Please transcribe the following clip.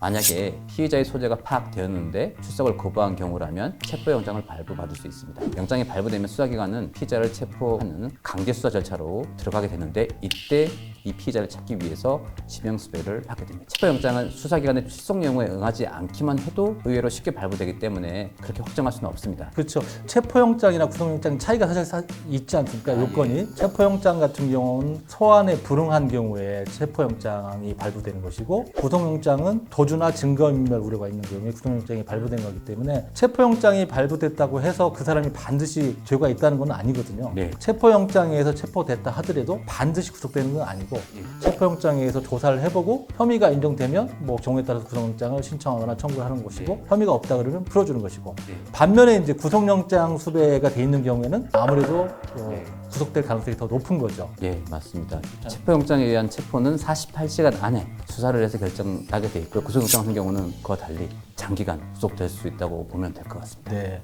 만약에 피의자의 소재가 파악되었는데 출석을 거부한 경우라면 체포 영장을 발부받을 수 있습니다. 영장이 발부되면 수사기관은 피의자를 체포하는 강제 수사 절차로 들어가게 되는데 이때 이 피의자를 찾기 위해서 지명수배를 하게 됩니다. 체포영장은 수사기관의 출석 요구에 응하지 않기만 해도 의외로 쉽게 발부되기 때문에 그렇게 확정할 수는 없습니다. 그렇죠. 체포영장이나 구속영장 차이가 사실 사- 있지 않습니까? 요건이 체포영장 같은 경우는 소환에 불응한 경우에 체포영장이 발부되는 것이고 구속영장은 도주나 증거인멸 우려가 있는 경우에 구속영장이 발부된 거기 때문에 체포영장이 발부됐다고 해서 그 사람이 반드시 죄가 있다는 건 아니거든요. 네. 체포영장에서 체포됐다 하더라도 반드시 구속되는 건 아니고 체포영장에서 조사를 해보고 혐의가 인정되면 뭐 경우에 따라서 구속영장을 신청하거나 청구를 하는 것이고 혐의가 없다 그러면 풀어주는 것이고 반면에 이제 구속영장 수배가 돼 있는 경우에는 아무래도 어, 구속될 가능성이 더 높은 거죠. 예, 맞습니다. 체포영장에 의한 체포는 48시간 안에 수사를 해서 결정나게 돼 있고요. 구속영장 같은 경우는 그와 달리 장기간 구속될 수 있다고 보면 될 것 같습니다. 네.